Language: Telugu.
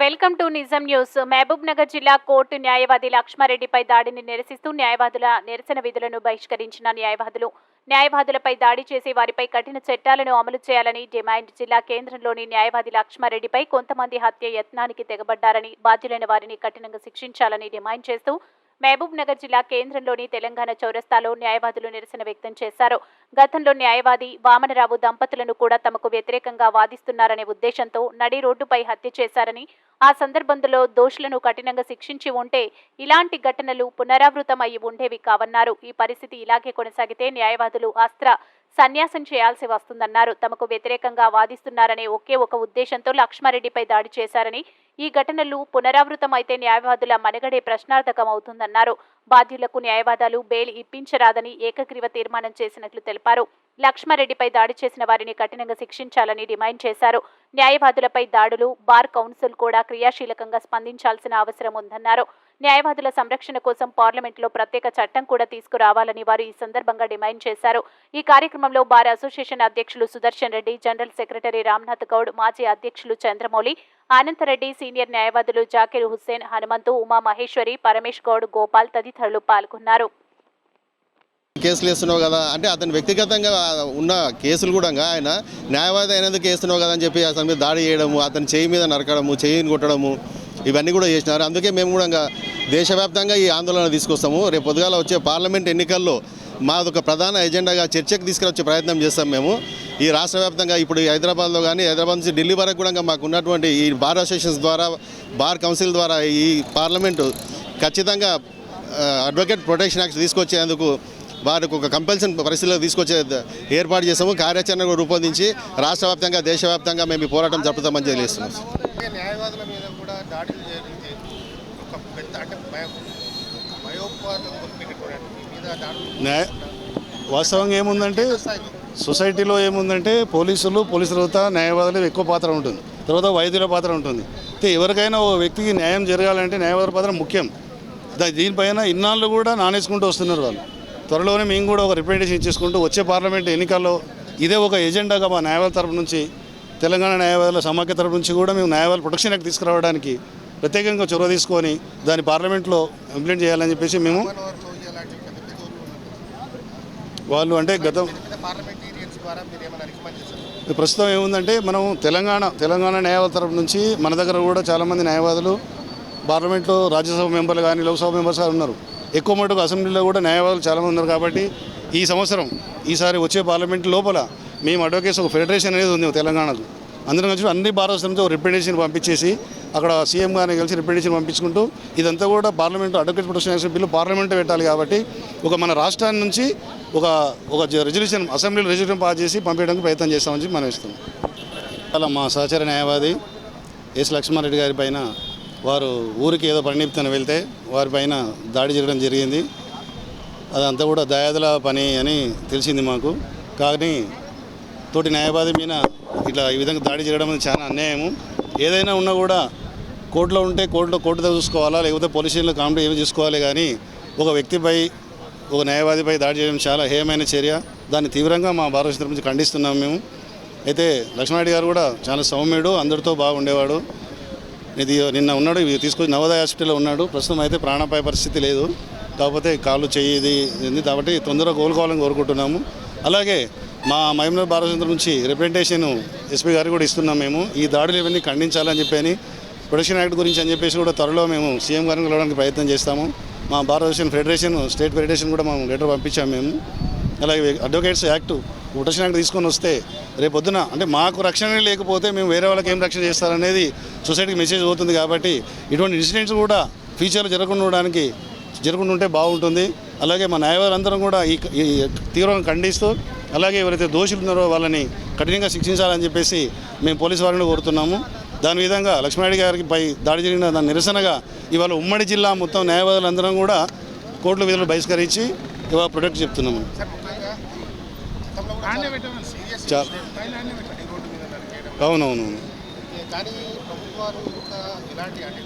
Welcome to Nijam news. Mahabubnagar జిల్లా కోర్టు న్యాయవాది లక్ష్మారెడ్డిపై దాడిని నిరసిస్తూ న్యాయవాదుల నిరసన విధులను బహిష్కరించిన న్యాయవాదులు. న్యాయవాదులపై దాడి చేసి వారిపై కఠిన చట్టాలను అమలు చేయాలని డిమాండ్ జిల్లా కేంద్రంలోని న్యాయవాది లక్ష్మారెడ్డిపై కొంతమంది హత్య యత్నానికి తెగబడ్డారని బాధ్యులైన వారిని కఠినంగా శిక్షించాలని డిమాండ్ చేస్తూ మహబూబ్ నగర్ జిల్లా కేంద్రంలోని తెలంగాణ చౌరస్తాలో న్యాయవాదులు నిరసన వ్యక్తం చేశారు. గతంలో న్యాయవాది వామనరావు దంపతులను కూడా తమకు వ్యతిరేకంగా వాదిస్తున్నారనే ఉద్దేశంతో నడి రోడ్డుపై హత్య చేశారని ఆ సందర్భంలో దోషులను కఠినంగా శిక్షించి ఉంటే ఇలాంటి ఘటనలు పునరావృతం అయి ఉండేవి కావన్నారు. ఈ పరిస్థితి ఇలాగే కొనసాగితే న్యాయవాదులు అస్త్ర సన్యాసం చేయాల్సి వస్తుందన్నారు. తమకు వ్యతిరేకంగా వాదిస్తున్నారనే ఒకే ఒక ఉద్దేశంతో లక్ష్మారెడ్డిపై దాడి చేశారని ఈ ఘటనలు పునరావృతం అయితే న్యాయవాదుల మనగడే ప్రశ్నార్థకం అవుతుందన్నారు బాధ్యులకు న్యాయవాదాలు బెయిల్ ఇప్పించరాదని ఏకగ్రీవ తీర్మానం చేసినట్లు తెలిపారు. లక్ష్మారెడ్డిపై దాడి చేసిన వారిని కఠినంగా శిక్షించాలని డిమాండ్ చేశారు. న్యాయవాదులపై దాడులు బార్ కౌన్సిల్ కూడా క్రియాశీలకంగా స్పందించాల్సిన అవసరం ఉందన్నారు. న్యాయవాదుల సంరక్షణ కోసం పార్లమెంట్లో ప్రత్యేక చట్టం కూడా తీసుకురావాలని వారు ఈ సందర్భంగా డిమాండ్ చేశారు. ఈ కార్యక్రమంలో బార్ అసోసియేషన్ అధ్యక్షులు సుదర్శన్ రెడ్డి జనరల్ సెక్రటరీ రామ్నాథ్ గౌడ్ మాజీ అధ్యక్షులు చంద్రమౌళి ఆనందరెడ్డి సీనియర్ న్యాయవాదులు జాకిర్ హుస్సేన్ హనుమంతు ఉమా మహేశ్వరి పరమేష్ గౌడ్ గోపాల్ తదితరులు పాల్గొన్నారు. కేసులు వేస్తున్నావు కదా. అంటే అతను వ్యక్తిగతంగా ఉన్న కేసులు కూడా ఆయన న్యాయవాది అయినందుకు వేస్తున్నావు కదా అని చెప్పి అతని మీద దాడి చేయడము అతని చేయి మీద నరకడము చేయిని కొట్టడము ఇవన్నీ కూడా చేసినారు. అందుకే మేము కూడా ఇంకా దేశవ్యాప్తంగా ఈ ఆందోళన తీసుకొస్తాము. రేపు పొద్దుగాల వచ్చే పార్లమెంట్ ఎన్నికల్లో మాదొక ప్రధాన ఎజెండాగా చర్చకు తీసుకురొచ్చే ప్రయత్నం చేస్తాం మేము. ఈ రాష్ట్ర వ్యాప్తంగా ఇప్పుడు ఈ హైదరాబాద్లో కానీ హైదరాబాద్ నుంచి ఢిల్లీ వరకు కూడా మాకు ఉన్నటువంటి ఈ బార్ అసోసియేషన్స్ ద్వారా బార్ కౌన్సిల్ ద్వారా ఈ పార్లమెంటు ఖచ్చితంగా అడ్వకేట్ ప్రొటెక్షన్ యాక్ట్ తీసుకొచ్చేందుకు వారికి ఒక కంపల్సన్ పరిస్థితిలో తీసుకొచ్చే ఏర్పాటు చేసాము కార్యాచరణ రూపొందించి రాష్ట్ర వ్యాప్తంగా దేశవ్యాప్తంగా మేము ఈ పోరాటం జరుపుతామని తెలియజేస్తున్నాం అంటే న్యాయవాదుల మీద కూడా దాడులు జరిగితే ఒక పెద్ద అంటే భయం భయోపాతం కొనిపెట్టుకోవడానికి మీ మీద దాడులు న్యాయ వాస్తవంగా ఏముందంటే సొసైటీలో ఏముందంటే పోలీసులు పోలీసుల తర్వాత న్యాయవాదులు ఎక్కువ పాత్ర ఉంటుంది. తర్వాత వైద్యుల పాత్ర ఉంటుంది. అయితే ఎవరికైనా ఓ వ్యక్తికి న్యాయం జరగాలంటే న్యాయవాదుల పాత్ర ముఖ్యం. దీనిపైన ఇన్నాళ్ళు కూడా నానేసుకుంటూ వస్తున్నారు వాళ్ళు. త్వరలోనే మేము కూడా ఒక రిప్రజెంటేషన్ ఇచ్చేసుకుంటూ వచ్చే పార్లమెంట్ ఎన్నికల్లో ఇదే ఒక ఎజెండాగా మా న్యాయవాదుల తరపు నుంచి తెలంగాణ న్యాయవాదుల సమాఖ్య తరపు నుంచి కూడా మేము న్యాయవాదుల ప్రొటెక్షన్ యాక్ట్ తీసుకురావడానికి ప్రత్యేకంగా చొరవ తీసుకొని దాన్ని పార్లమెంట్లో ఇంప్లిమెంట్ చేయాలని చెప్పేసి మేము వాళ్ళు అంటే గతం ప్రస్తుతం ఏముందంటే మనం తెలంగాణ తెలంగాణ న్యాయవాద తరపు నుంచి మన దగ్గర కూడా చాలామంది న్యాయవాదులు పార్లమెంట్లో రాజ్యసభ మెంబర్లు కానీ లోక్సభ మెంబర్స్ కానీ ఉన్నారు. ఎక్కువ మటుకు అసెంబ్లీలో కూడా న్యాయవాదులు చాలామంది ఉన్నారు కాబట్టి ఈ సంవత్సరం ఈసారి వచ్చే పార్లమెంట్ లోపల మేము అడ్వకేట్స్ ఒక ఫెడరేషన్ అనేది ఉంది తెలంగాణకు అందరం కలిసి అన్ని భారతదేశంతో రిప్రజెంటేషన్ పంపించేసి అక్కడ సీఎం గారిని కలిసి రిప్రజెంటేషన్ పంపించుకుంటూ ఇదంతా కూడా parliament advocate protection action bill parliament పెట్టాలి కాబట్టి ఒక మన రాష్ట్రాన్ని నుంచి ఒక ఒక రెజల్యూషన్ అసెంబ్లీలో రెజల్యూషన్ పాస్ చేసి పంపించడానికి ప్రయత్నం చేస్తామని చెప్పి మనం ఇస్తాం అలా మా సహచర న్యాయవాది ఎస్ లక్ష్మారెడ్డి గారి పైన వారు ఊరికి ఏదో పని వెళ్తే వారిపైన దాడి జరగడం జరిగింది. అదంతా కూడా దయాదుల పని అని తెలిసింది మాకు. కానీ తోటి న్యాయవాది మీద ఇట్లా ఈ విధంగా దాడి చేయడం అనేది చాలా అన్యాయము. ఏదైనా ఉన్నా కూడా కోర్టులో ఉంటే కోర్టులో కోర్టుతో చూసుకోవాలా? లేకపోతే పోలీస్ స్టేషన్లో కాంప్లైంట్ ఏమి చూసుకోవాలి కానీ ఒక వ్యక్తిపై ఒక న్యాయవాదిపై దాడి చేయడం చాలా హేయమైన చర్య. దాన్ని తీవ్రంగా మా భారత నుంచి ఖండిస్తున్నాం మేము. అయితే లక్ష్మారెడ్డి గారు కూడా చాలా సౌమ్యుడు అందరితో బాగుండేవాడు. ఇది నిన్న ఉన్నాడు ఇవి తీసుకొచ్చి నవోదయ హాస్పిటల్లో ఉన్నాడు. ప్రస్తుతం అయితే ప్రాణాపాయ పరిస్థితి లేదు. కాకపోతే కాళ్ళు చెయ్యి ఇది కాబట్టి తొందరగా కోలుకోవాలని కోరుకుంటున్నాము. అలాగే మా మహిమల బాలచంద్ర నుంచి రిప్రజెంటేషన్ ఎస్పీ గారికి కూడా ఇస్తున్నాం మేము. ఈ దాడులు ఇవన్నీ ఖండించాలని చెప్పని ప్రొడక్షన్ యాక్ట్ గురించి అని చెప్పేసి కూడా త్వరలో మేము సీఎం గారిని కలవడానికి ప్రయత్నం చేస్తాము. మా భారతదేశం ఫెడరేషన్ స్టేట్ ఫెడరేషన్ కూడా మేము లెటర్ పంపించాము మేము. అలాగే అడ్వకేట్స్ యాక్ట్ ప్రొటెక్షన్ యాక్ట్ తీసుకొని వస్తే రేపు పొద్దున అంటే మాకు రక్షణ లేకపోతే మేము వేరే వాళ్ళకి ఏం రక్షణ చేస్తారనేది సొసైటీకి మెసేజ్ పోతుంది కాబట్టి ఇటువంటి ఇన్సిడెంట్స్ కూడా ఫ్యూచర్లో జరగకుండా ఉండడానికి జరగకుండా ఉంటే బాగుంటుంది. అలాగే మా న్యాయవాదులందరం కూడా ఈ తీవ్రంగా ఖండిస్తూ అలాగే ఎవరైతే దోషులు ఉన్నారో వాళ్ళని కఠినంగా శిక్షించాలని చెప్పేసి మేము పోలీసు వారిని కోరుతున్నాము. దాని విధంగా లక్ష్మీనాయుడు గారికి పై దాడి జరిగిన దాని నిరసనగా ఇవాళ ఉమ్మడి జిల్లా మొత్తం న్యాయవాదులందరం కూడా కోర్టుల విధులు బహిష్కరించి ఇవాళ ప్రొటెక్ట్ చెప్తున్నాము. అవునవును కానీ ప్రభుత్వాలు ఇలాంటి అంటే